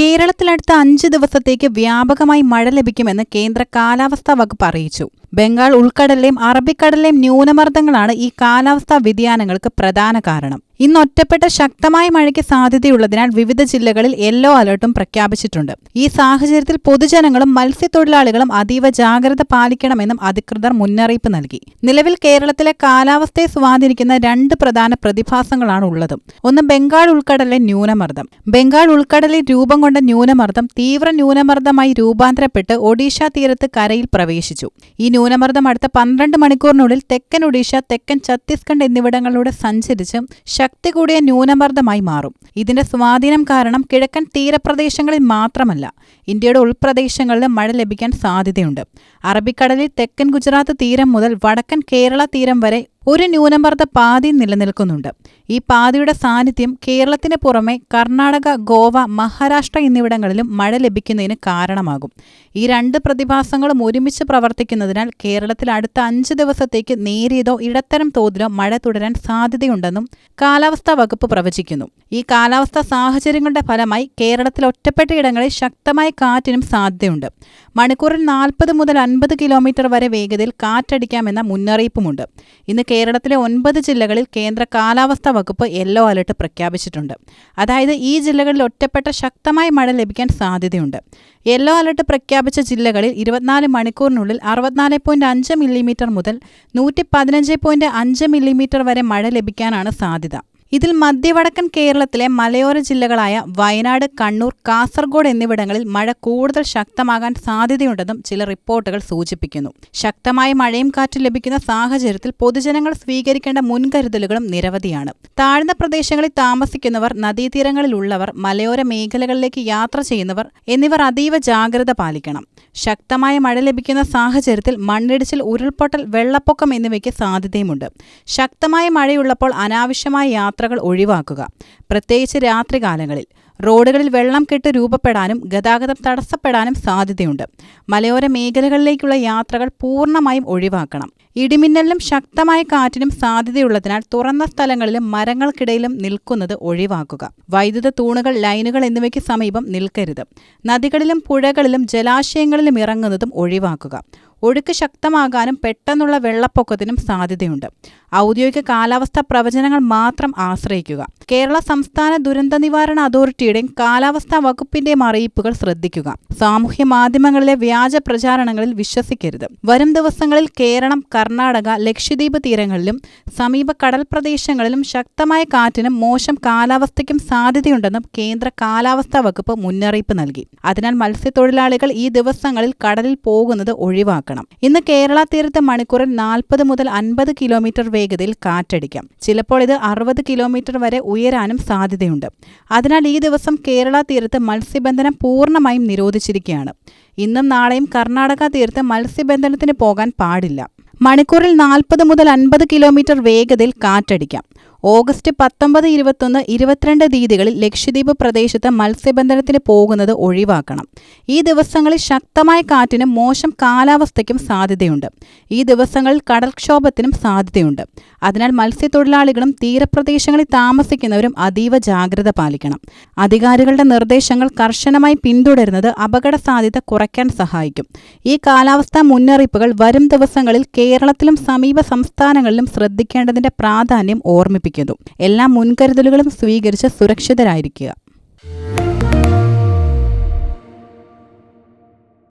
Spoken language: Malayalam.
കേരളത്തിൽ അടുത്ത അഞ്ച് ദിവസത്തേക്ക് വ്യാപകമായി മഴ ലഭിക്കുമെന്ന് കേന്ദ്ര കാലാവസ്ഥാ വകുപ്പ് അറിയിച്ചു. ബംഗാൾ ഉൾക്കടലിലെയും അറബിക്കടലിലെയും ന്യൂനമർദ്ദങ്ങളാണ് ഈ കാലാവസ്ഥാ വ്യതിയാനങ്ങൾക്ക് പ്രധാന കാരണം. ഇന്ന് ഒറ്റപ്പെട്ട ശക്തമായ മഴയ്ക്ക് സാധ്യതയുള്ളതിനാൽ വിവിധ ജില്ലകളിൽ യെല്ലോ അലർട്ടും പ്രഖ്യാപിച്ചിട്ടുണ്ട്. ഈ സാഹചര്യത്തിൽ പൊതുജനങ്ങളും മത്സ്യത്തൊഴിലാളികളും അതീവ ജാഗ്രത പാലിക്കണമെന്നും അധികൃതർ മുന്നറിയിപ്പ് നൽകി. നിലവിൽ കേരളത്തിലെ കാലാവസ്ഥയെ സ്വാധീനിക്കുന്ന രണ്ട് പ്രധാന പ്രതിഭാസങ്ങളാണ് ഉള്ളത്. ഒന്ന് ബംഗാൾ ഉൾക്കടലിലെ ന്യൂനമർദ്ദം. ബംഗാൾ ഉൾക്കടലിൽ രൂപം കൊണ്ട ന്യൂനമർദ്ദം തീവ്ര ന്യൂനമർദ്ദമായി രൂപാന്തരപ്പെട്ട് ഒഡീഷ തീരത്ത് കരയിൽ പ്രവേശിച്ചു. ഈ ന്യൂനമർദ്ദം അടുത്ത പന്ത്രണ്ട് മണിക്കൂറിനുള്ളിൽ തെക്കൻ ഒഡീഷ തെക്കൻ ഛത്തീസ്ഗഡ് എന്നിവിടങ്ങളിലൂടെ സഞ്ചരിച്ച് ശക്തി കൂടിയ ന്യൂനമർദ്ദമായി മാറും. ഇതിന്റെ സ്വാധീനം കാരണം കിഴക്കൻ തീരപ്രദേശങ്ങളിൽ മാത്രമല്ല ഇന്ത്യയുടെ ഉൾപ്രദേശങ്ങളിലും മഴ ലഭിക്കാൻ സാധ്യതയുണ്ട്. അറബിക്കടലിൽ തെക്കൻ ഗുജറാത്ത് തീരം മുതൽ വടക്കൻ കേരള തീരം വരെ ഒരു ന്യൂനമർദ്ദ പാതി നിലനിൽക്കുന്നുണ്ട്. ഈ പാതിയുടെ സാന്നിധ്യം കേരളത്തിന് പുറമെ കർണാടക ഗോവ മഹാരാഷ്ട്ര എന്നിവിടങ്ങളിലും മഴ ലഭിക്കുന്നതിന് കാരണമാകും. ഈ രണ്ട് പ്രതിഭാസങ്ങളും ഒരുമിച്ച് പ്രവർത്തിക്കുന്നതിനാൽ കേരളത്തിൽ അടുത്ത അഞ്ച് ദിവസത്തേക്ക് നേരിയതോ ഇടത്തരം തോതിലോ മഴ തുടരാൻ സാധ്യതയുണ്ടെന്നും കാലാവസ്ഥാ വകുപ്പ് പ്രവചിക്കുന്നു. ഈ കാലാവസ്ഥാ സാഹചര്യങ്ങളുടെ ഫലമായി കേരളത്തിൽ ഒറ്റപ്പെട്ട ഇടങ്ങളിൽ ശക്തമായ കാറ്റിനും സാധ്യതയുണ്ട്. മണിക്കൂറിൽ നാൽപ്പത് മുതൽ അൻപത് കിലോമീറ്റർ വരെ വേഗതയിൽ കാറ്റടിക്കാമെന്ന മുന്നറിയിപ്പുമുണ്ട്. ഇന്ന് കേരളത്തിലെ ഒൻപത് ജില്ലകളിൽ കേന്ദ്ര കാലാവസ്ഥാ വകുപ്പ് യെല്ലോ അലർട്ട് പ്രഖ്യാപിച്ചിട്ടുണ്ട്. അതായത് ഈ ജില്ലകളിൽ ഒറ്റപ്പെട്ട ശക്തമായ മഴ ലഭിക്കാൻ സാധ്യതയുണ്ട്. യെല്ലോ അലർട്ട് പ്രഖ്യാപിച്ച ജില്ലകളിൽ ഇരുപത്തിനാല് മണിക്കൂറിനുള്ളിൽ അറുപത്തിനാല് പോയിന്റ് അഞ്ച് മില്ലിമീറ്റർ മുതൽ നൂറ്റി പതിനഞ്ച് പോയിന്റ് അഞ്ച് മില്ലിമീറ്റർ വരെ മഴ ലഭിക്കാനാണ് സാധ്യത. ഇതിൽ മധ്യവടക്കൻ കേരളത്തിലെ മലയോര ജില്ലകളായ വയനാട് കണ്ണൂർ കാസർഗോഡ് എന്നിവിടങ്ങളിൽ മഴ കൂടുതൽ ശക്തമാകാൻ സാധ്യതയുണ്ടെന്നും ചില റിപ്പോർട്ടുകൾ സൂചിപ്പിക്കുന്നു. ശക്തമായ മഴയും കാറ്റും ലഭിക്കുന്ന സാഹചര്യത്തിൽ പൊതുജനങ്ങൾ സ്വീകരിക്കേണ്ട മുൻകരുതലുകളും നിരവധിയാണ്. താഴ്ന്ന പ്രദേശങ്ങളിൽ താമസിക്കുന്നവർ നദീതീരങ്ങളിലുള്ളവർ മലയോര മേഖലകളിലേക്ക് യാത്ര ചെയ്യുന്നവർ എന്നിവർ അതീവ ജാഗ്രത പാലിക്കണം. ശക്തമായ മഴ ലഭിക്കുന്ന സാഹചര്യത്തിൽ മണ്ണിടിച്ചിൽ ഉരുൾപൊട്ടൽ വെള്ളപ്പൊക്കം എന്നിവയ്ക്ക് സാധ്യതയുമുണ്ട്. ശക്തമായ മഴയുള്ളപ്പോൾ അനാവശ്യമായ യാത്രകൾ ഒഴിവാക്കുക. പ്രത്യേകിച്ച് രാത്രികാലങ്ങളിൽ. റോഡുകളിൽ വെള്ളം കെട്ട് രൂപപ്പെടാനും ഗതാഗതം തടസ്സപ്പെടാനും സാധ്യതയുണ്ട്. മലയോര മേഖലകളിലേക്കുള്ള യാത്രകൾ പൂർണമായും ഒഴിവാക്കണം. ഇടിമിന്നലിനും ശക്തമായ കാറ്റിനും സാധ്യതയുള്ളതിനാൽ തുറന്ന സ്ഥലങ്ങളിലും മരങ്ങൾക്കിടയിലും നിൽക്കുന്നത് ഒഴിവാക്കുക. വൈദ്യുത തൂണുകൾ ലൈനുകൾ എന്നിവയ്ക്ക് സമീപം നിൽക്കരുത്. നദികളിലും പുഴകളിലും ജലാശയങ്ങളിലും ഇറങ്ങുന്നതും ഒഴിവാക്കുക. ഒഴുക്ക് ശക്തമാകാനും പെട്ടെന്നുള്ള വെള്ളപ്പൊക്കത്തിനും സാധ്യതയുണ്ട്. ഔദ്യോഗിക കാലാവസ്ഥാ പ്രവചനങ്ങൾ മാത്രം ആശ്രയിക്കുക. കേരള സംസ്ഥാന ദുരന്ത നിവാരണ അതോറിറ്റിയുടെയും കാലാവസ്ഥാ വകുപ്പിന്റെയും അറിയിപ്പുകൾ ശ്രദ്ധിക്കുക. സാമൂഹ്യ മാധ്യമങ്ങളിലെ വ്യാജ പ്രചാരണങ്ങളിൽ വിശ്വസിക്കരുത്. വരും ദിവസങ്ങളിൽ കേരളം കർണാടക ലക്ഷദ്വീപ് തീരങ്ങളിലും സമീപ കടൽ പ്രദേശങ്ങളിലും ശക്തമായ കാറ്റിനും മോശം കാലാവസ്ഥയ്ക്കും സാധ്യതയുണ്ടെന്നും കേന്ദ്ര കാലാവസ്ഥാ വകുപ്പ് മുന്നറിയിപ്പ് നൽകി. അതിനാൽ മത്സ്യത്തൊഴിലാളികൾ ഈ ദിവസങ്ങളിൽ കടലിൽ പോകുന്നത് ഒഴിവാക്കണം. ഇന്ന് കേരള തീരത്ത് മണിക്കൂറിൽ നാൽപ്പത് മുതൽ അൻപത് കിലോമീറ്റർ വേഗതയിൽ കാറ്റടിക്കാം. ചിലപ്പോൾ ഇത് അറുപത് കിലോമീറ്റർ വരെ ഉയരാനും സാധ്യതയുണ്ട്. അതിനാൽ ഈ ദിവസം കേരള തീരത്ത് മത്സ്യബന്ധനം പൂർണമായും നിരോധിച്ചിരിക്കുകയാണ്. ഇന്നും നാളെയും കർണാടക തീരത്ത് മത്സ്യബന്ധനത്തിന് പോകാൻ പാടില്ല. മണിക്കൂറിൽ നാൽപ്പത് മുതൽ അൻപത് കിലോമീറ്റർ വേഗതയിൽ കാറ്റടിക്കാം. ഓഗസ്റ്റ് പത്തൊമ്പത് ഇരുപത്തൊന്ന് ഇരുപത്തിരണ്ട് തീയതികളിൽ ലക്ഷദ്വീപ് പ്രദേശത്ത് മത്സ്യബന്ധനത്തിന് പോകുന്നത് ഒഴിവാക്കണം. ഈ ദിവസങ്ങളിൽ ശക്തമായ കാറ്റിനും മോശം കാലാവസ്ഥയ്ക്കും സാധ്യതയുണ്ട്. ഈ ദിവസങ്ങളിൽ കടൽക്ഷോഭത്തിനും സാധ്യതയുണ്ട്. അതിനാൽ മത്സ്യത്തൊഴിലാളികളും തീരപ്രദേശങ്ങളിൽ താമസിക്കുന്നവരും അതീവ ജാഗ്രത പാലിക്കണം. അധികാരികളുടെ നിർദ്ദേശങ്ങൾ കർശനമായി പിന്തുടരുന്നത് അപകട സാധ്യത കുറയ്ക്കാൻ സഹായിക്കും. ഈ കാലാവസ്ഥാ മുന്നറിയിപ്പുകൾ വരും ദിവസങ്ങളിൽ കേരളത്തിലും സമീപ സംസ്ഥാനങ്ങളിലും ശ്രദ്ധിക്കേണ്ടതിന്റെ പ്രാധാന്യം ഓർമ്മിപ്പിക്കുന്നു എല്ലാ മുൻകരുതലുകളും സ്വീകരിച്ച് സുരക്ഷിതരായിരിക്കുക.